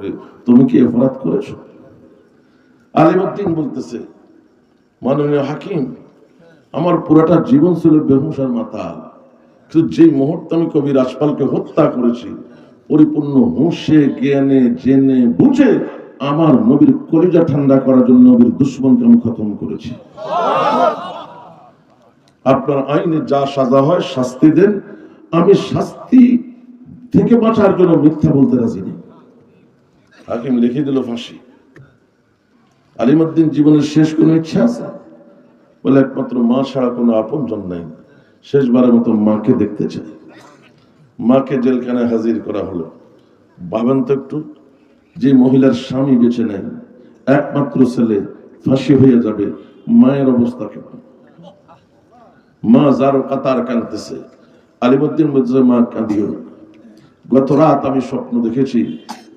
করে। তুমি কি অপরাধ করেছ? আলিমুদ্দিন বলতেছে, মাননীয় হাকিম, আমার পুরাটা জীবন ছিল বেহুসার মাতাল। কিন্তু যে মুহূর্তে আমি কবি রাজপালকে হত্যা করেছি, পরিপূর্ণ হুঁশে, জ্ঞানে, জেনে, বুঝে আমার নবীর কলিজা ঠান্ডা করার জন্য নবীর দুশ্মনকে আমি খতম করেছি। আপনার আইনে যা সাজা হয় শাস্তি দেন, আমি শাস্তি থেকে বাঁচার জন্য মিথ্যা বলতে রাজি নেই। হাকিম লিখে দিল ফাঁসি। আলিমুদ্দিন জীবনের শেষ কোনো ইচ্ছা আছে? বলে একমাত্র মা ছাড়া কোনো আপন জন নাই। শেষবারের মতো মাকে দেখতে চাই। মাকে জেলখানায় হাজির করা হলো। ভাবেন তো একটু, যে মহিলার স্বামী বেছে নেয় একমাত্র ছেলে ফাঁসি হয়ে যাবে, মায়ের অবস্থা কেমন? মা যারও কাতার কাঁদতেছে। আলিমুদ্দিন বলছে মা, কাঁদিও না। গত রাত আমি স্বপ্ন দেখেছি,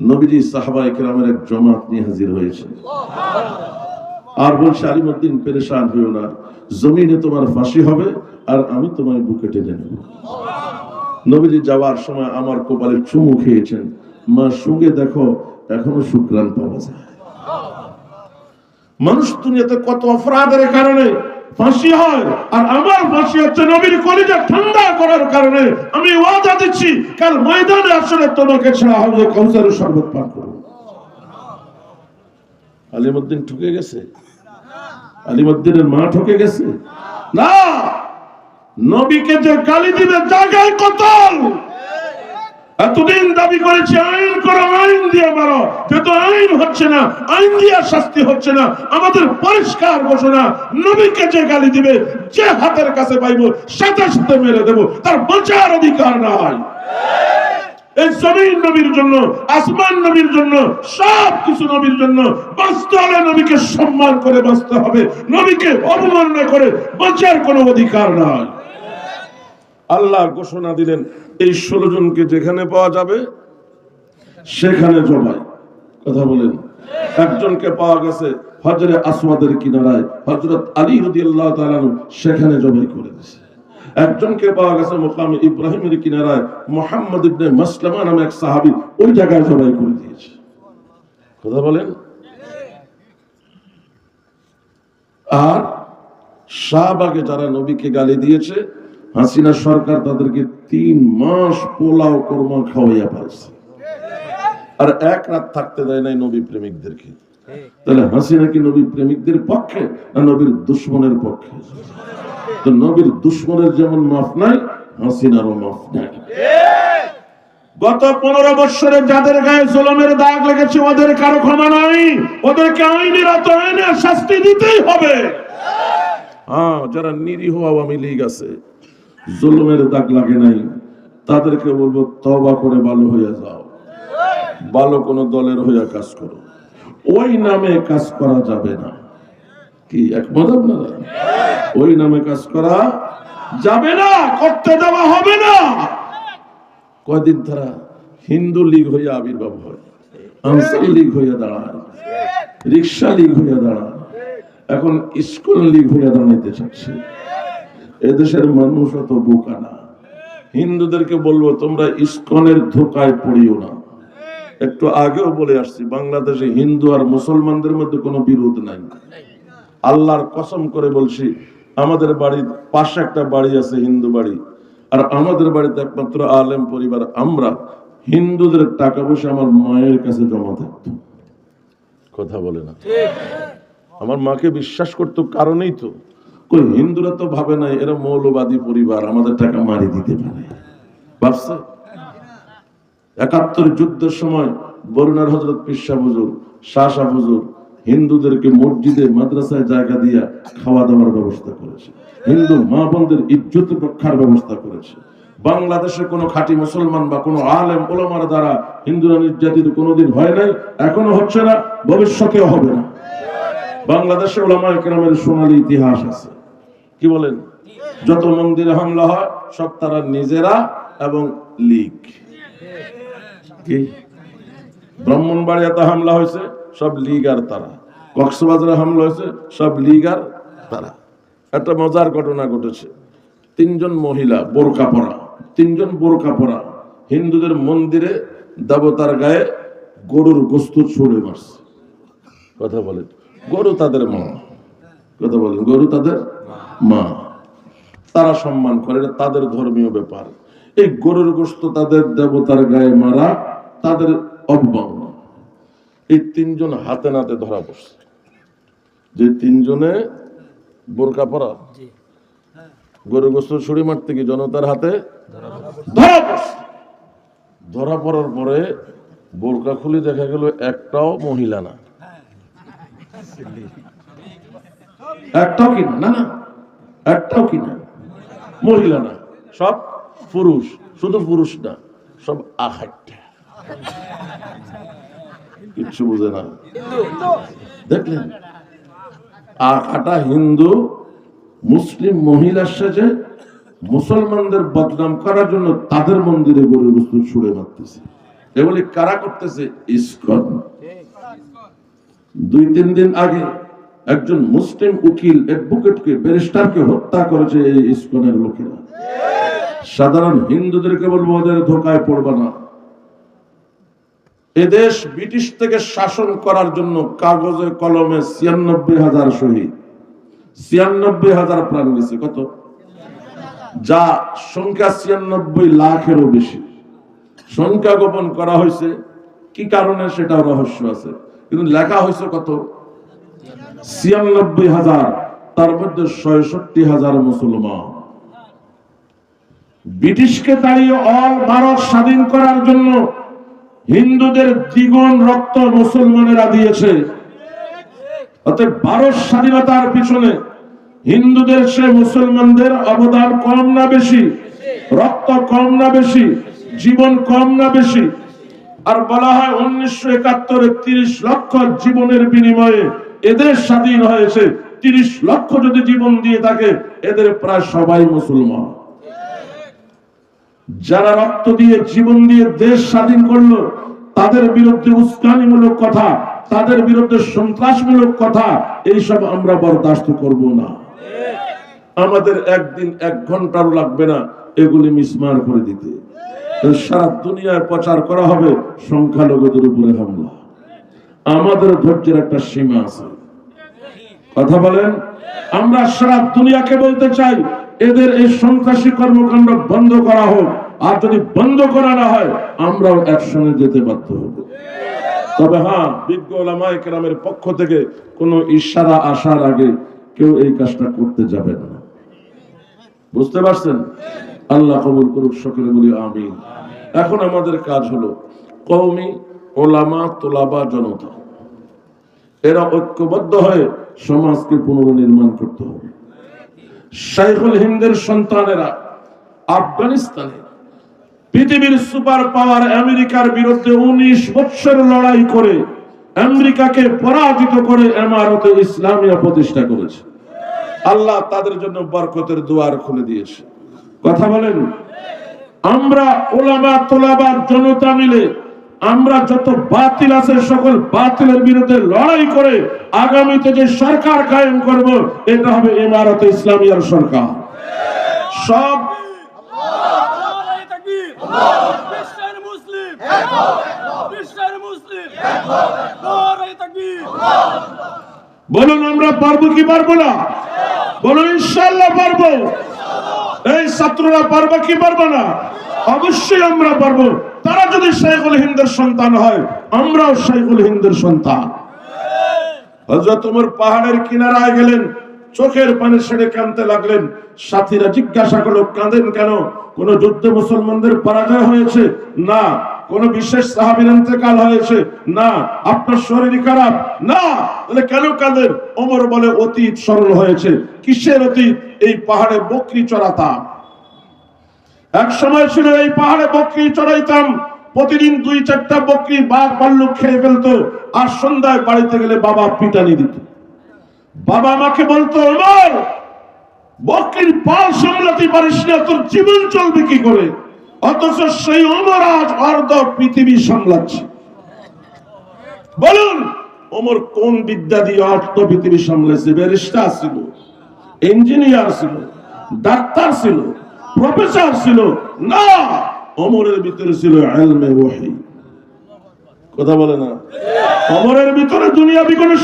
নবীজি সাহাবা একরামের এক জমাত নিয়ে হাজির হয়েছে। আর বলছে, আলিমুদ্দিন, পেরেশান হইও না। জমিনে তোমার ফাঁসি হবে আর আমি তোমার বুকে টেনে নেব। নবীজি যাওয়ার সময় আমার কপালে চুমু খেয়েছেন। মা, সঙ্গে দেখো, এখনও শুক্রান পাওয়া যায়। মানুষ দুনিয়াতে কত অপরাধের কারণে ফাঁসি হয়। আর আমার ফাঁসি হচ্ছে নবীর কলিজা ঠান্ডা করার কারণে আমি ওয়াদা দিচ্ছি, কাল ময়দানে আসলে তোমাকে ছাড়া হবে কৌসারের শরবত পান করব আলিমুদ্দিন ঠকে গেছে? আলিমুদ্দিনের মা ঠকে গেছে? না! নবীকে যে গালি দিবে জায়গায় কতল! এতদিন দাবি করেছে, আইন করো, আইন দিয়ে মারো। যেহেতু আইন হচ্ছে না, আইন দিয়ে শাস্তি হচ্ছে না, আমাদের পরিষ্কার ঘোষণা, নবীকে যে গালি দিবে, যে হাতের কাছে পাইবো সাথে সাথে মেরে দেব, তার বাঁচার অধিকার নাই এই জমিন নবীর জন্য, আসমান নবীর জন্য, সব কিছু নবীর জন্য বাঁচতে হলে নবীকে সম্মান করে বাঁচতে হবে, নবীকে অবমাননা করে বাঁচার কোনো অধিকার নাই আল্লাহ ঘোষণা দিলেন, এই ষোলো জনকে যেখানে পাওয়া যাবে, সেখানে জবাই। কথা বলেন। একজনকে পাওয়া গেছে হজরে আসওয়াদের কিনারায়, হজরত আলী রদি আল্লাহ সেখানে জবাই করে দিয়েছে। একজনকে পাওয়া গেছে মোকামে ইব্রাহিমের কিনারায়, মোহাম্মদ ইবনে মাসলামা নামে এক সাহাবি, ওই জায়গায় জবাই করে দিয়েছে। কথা বলেন। আর শাহবাগে যারা নবীকে গালি দিয়েছে হাসিনা সরকার তাদেরকে তিন মাস পোলাও কর্মা খাওয়াইয়া পারছে আর এক রাত থাকতে দেয় নাই নবী প্রেমিকদেরকে। তাহলে হাসিনা কি নবী প্রেমিকদের পক্ষে না নবীর দুশ্মনের পক্ষে? তো নবীর দুশ্মনের যেমন মাফ নাই, হাসিনারও মাফ নাই। গত পনেরো বৎসরে যাদের গায়ে জলমের দাগ লেগেছে, ওদের কারও ক্ষমা নাই। ওদেরকে আইনের এত আইনের শাস্তি দিতেই হবে। হ্যাঁ যারা নিরীহ আওয়ামী লীগ আছে জুলুমের দাগ লাগে নাই। তাদেরকে বলব তবা করে ভালো হইয়া যাও। ভালো কোন দলের হইয়া কাজ করো। ওই নামে কাজ করা যাবে না। কি একমত আপনারা ওই নামে কাজ করা যাবে না, করতে দেওয়া হবে না। কয়দিন তারা হিন্দু লীগ হইয়া আবির্ভাব হয়, আনসার লীগ হইয়া দাঁড়ায়, রিক্সা লীগ হইয়া দাঁড়ায়, এখন স্কুল লীগ হইয়া দাঁড়াইতে চাচ্ছে। এদেশের মানুষ অত বোকা না। হিন্দুদেরকে বলব তোমরা ইস্কনের ধোকায় পড়িও না। একটু আগেও বলে আসছি বাংলাদেশে হিন্দু আর মুসলমানদের মধ্যে কোনো বিরোধ নাই। আল্লাহর কসম করে বলছি আমাদের বাড়ির পাশে একটা বাড়ি আছে হিন্দু বাড়ি। আর আমাদের বাড়িতে একমাত্র আলেম পরিবার আমরা হিন্দুদের টাকা পয়সা আমার মায়ের কাছে জমা থাকতো। কথা বলে না। আমার মাকে বিশ্বাস করতো কারণেই তো। কই, হিন্দুরা তো ভাবে নাই, এরা মৌলবাদী পরিবার, আমাদের টাকা মারি দিতে পারে। ভাবছে? একাত্তর যুদ্ধের সময় বরুণার হজরত পিসা হুজুর, শাসা হুজুর হিন্দুদেরকে মসজিদে, মাদ্রাসায় জায়গা দিয়া খাওয়া দাওয়ার ব্যবস্থা করেছে। হিন্দু মা বোনদের ইজ্জত রক্ষার ব্যবস্থা করেছে। বাংলাদেশে কোনো খাঁটি মুসলমান বা কোনো আলেম, ওলামার দ্বারা হিন্দুরা নির্যাতিত কোনোদিন হয় নাই, এখনও হচ্ছে না, ভবিষ্যতেও হবে না। বাংলাদেশে ওলামা একরামের সোনালী ইতিহাস আছে। কি বলেন? যত মন্দিরে হামলা হয়, সব তারা নিজেরা এবং লীগ। ব্রাহ্মণবাড়িয়াতে হামলা হয়েছে, সব লীগ আর তারা। কক্সবাজারে হামলা হয়েছে, সব লীগ আর তারা। একটা মজার ঘটনা ঘটেছে। তিনজন মহিলা বোরকা পরা, তিনজন বোরকা পরা হিন্দুদের মন্দিরে দেবতার গায়ে গরুর গোস্ত ছুড়ে মারছে। কথা বলেন। গরু তাদের মা। কথা বলেন, গরু তাদের মা তারা সম্মান করে এটা তাদের ধর্মীয় ব্যাপার। এই গরুর গোস্ত তাদের দেবতার গায়ে মারা তাদের অবমাননা এই তিনজন হাতে নাতে ধরা পড়ছে। যে তিনজনে বোরকা পরা গরু গোস্ত ছুরি মারতে কি জনতার হাতে ধরা পড়ছে। ধরা পড়ার পরে বোরকা খুলে দেখা গেল একটাও মহিলা না। একটাও কি না? না না। একটাও কি না? মহিলা না। সব পুরুষ, শুধু পুরুষ না, সব আখাট্টা কিচ্ছু বুঝে না। দেখলেন, আখাটা হিন্দু, মুসলিম মহিলার সাথে মুসলমানদের বদনাম করার জন্য তাদের মন্দিরে গরু বস্তু ছুড়ে মারতেছে। এগুলি কারা করতেছে? ইস্কন। দুই তিন দিন আগে একজন মুসলিম উকিল অ্যাডভোকেটকে ব্যারিস্টারকে হত্যা করেছে এই ইস্কনের লোকেরা। সাধারণ হিন্দুদেরকে বলব, ওদের ধোকায় পড়বে না। এদেশ ব্রিটিশ থেকে শাসন করার জন্য কাগজে, কলমে ছিয়ানব্বই হাজার শহীদ। ছিয়ানব্বই হাজার প্রাণ গেছে, কত? যা সংখ্যা ছিয়ানব্বই লাখেরও বেশি। সংখ্যা গোপন করা হয়েছে, কি কারণে সেটা রহস্য আছে। কিন্তু লেখা হয়েছে কত? ছিয়ানব্বই হাজার, তার মধ্যে ছয়ষট্টি হাজার মুসলমান। ব্রিটিশকে দাঁড়িয়ে অল ভারত স্বাধীন করার জন্য হিন্দুদের দ্বিগুণ রক্ত মুসলমানেরা দিয়েছে। অতএব ভারত স্বাধীনতার পিছনে হিন্দুদের সে মুসলমানদের অবদান কম না বেশি, রক্ত কম না বেশি, জীবন কম না বেশি আর বলা হয় উনিশশো একাত্তরে তিরিশ লক্ষ জীবনের বিনিময়ে এদের স্বাধীন হয়েছে। তিরিশ লক্ষ যদি জীবন দিয়ে থাকে, এদের প্রায় সবাই মুসলমান। যারা রক্ত দিয়ে জীবন দিয়ে দেশ স্বাধীন করল, তাদের বিরুদ্ধে উস্কানিমূলক কথা, তাদের বিরুদ্ধে সন্ত্রাসমূলক কথা, এইসব আমরা বরদাস্ত করব না। আমাদের একদিন এক ঘন্টারও লাগবে না এগুলি মিসমার করে দিতে। সারা দুনিয়ায় প্রচার করা হবে, সংখ্যালঘুদের উপরে হামলা। আমাদের ধৈর্যের একটা সীমা আছে। কথা বলেন? আমরা সারা দুনিয়াকে বলতে চাই, এদের এই সন্ত্রাসী কর্মকাণ্ড বন্ধ করা হোক, আর যদি বন্ধ করা না হয়, আমরাও একসঙ্গে যেতে বাধ্য হব। তবে হ্যাঁ বিজ্ঞ ওলামায়ে পক্ষ থেকে কোনো ইশারা আসার আগে কেউ এই কাজটা করতে যাবে না। বুঝতে পারছেন? আল্লাহ কবুল করুক, সকলে বলি আমিন। এখন আমাদের কাজ হলো, কওমি ওলামা তোলাবা জনতা। এরা ঐক্যবদ্ধ হয়ে সমাজকে পুনর্নির্মাণ করতে হবে। শাইখুল হিন্দের সন্তানেরা আফগানিস্তানে পৃথিবীর সুপার পাওয়ার আমেরিকার বিরুদ্ধে উনিশ বছর লড়াই করে আমেরিকাকে পরাজিত করে এমারতে ইসলামিয়া প্রতিষ্ঠা করেছে। আল্লাহ তাদের জন্য বরকতের দুয়ার খুলে দিয়েছে। কথা বলেন। আমরা ওলামা তোলাবা জনতা মিলে আমরা যত বাতিল আছে সকল বাতিলের বিরুদ্ধে লড়াই করে আগামীতে যে সরকার কায়েম করব এটা হবে ইমারত ইসলামিয়ার সরকার। সব বলুন আমরা পারব কি পারব না? বলুন ইনশাল্লাহ পারব। এই ছাত্ররা পারবা কি পারবা না? অবশ্যই আমরা পারব। তারা যদি শেখুল হিন্দের সন্তান হয়, আমরাও শেখুল হিন্দের সন্তান। হযরত তোমার পাহাড়ের কিনারায় গেলেন, চোখের পানি ছেড়ে কাঁদতে লাগলেন। সাথীরা জিজ্ঞাসা করল, কাঁদেন কেন? কোন যুদ্ধে মুসলমানদের পরাজয় হয়েছে? না কোন বিশেষ সাহাবীর ইন্তেকাল হয়েছে? না। আপনার শরীর খারাপ? না। তাহলে কেন কাঁদেন ওমর বলে অতীত সরল হয়েছে। কিসের অতীত? এই পাহাড়ে বকরি চড়াতাম। এক সময় ছিল এই পাহাড়ে বকরি চড়াইতাম। প্রতিদিন দুই চারটা বকরি বাঘ ভাল্লুক খেয়ে ফেলতো। আর সন্ধ্যায় বাড়িতে গেলে বাবা পিটানি দিত। বাবা আমাকে বলতো, ওমর, বকরির পাল সামলাতে পারিস না, তোর জীবন চলবে কি করে? অথচ সেই ওমর আজ অর্ধ পৃথিবী সামলাচ্ছে। বলুন ওমর কোন বিদ্যা দিয়ে অর্ধ পৃথিবী সামলেছে? ব্যারিস্টার ছিল ইঞ্জিনিয়ার ছিল ডাক্তার ছিল প্রফেসর ছিল। না অমরের ভিতরে ছিল কথা বলে না? অমরের ভিতরে দুনিয়া বিকনের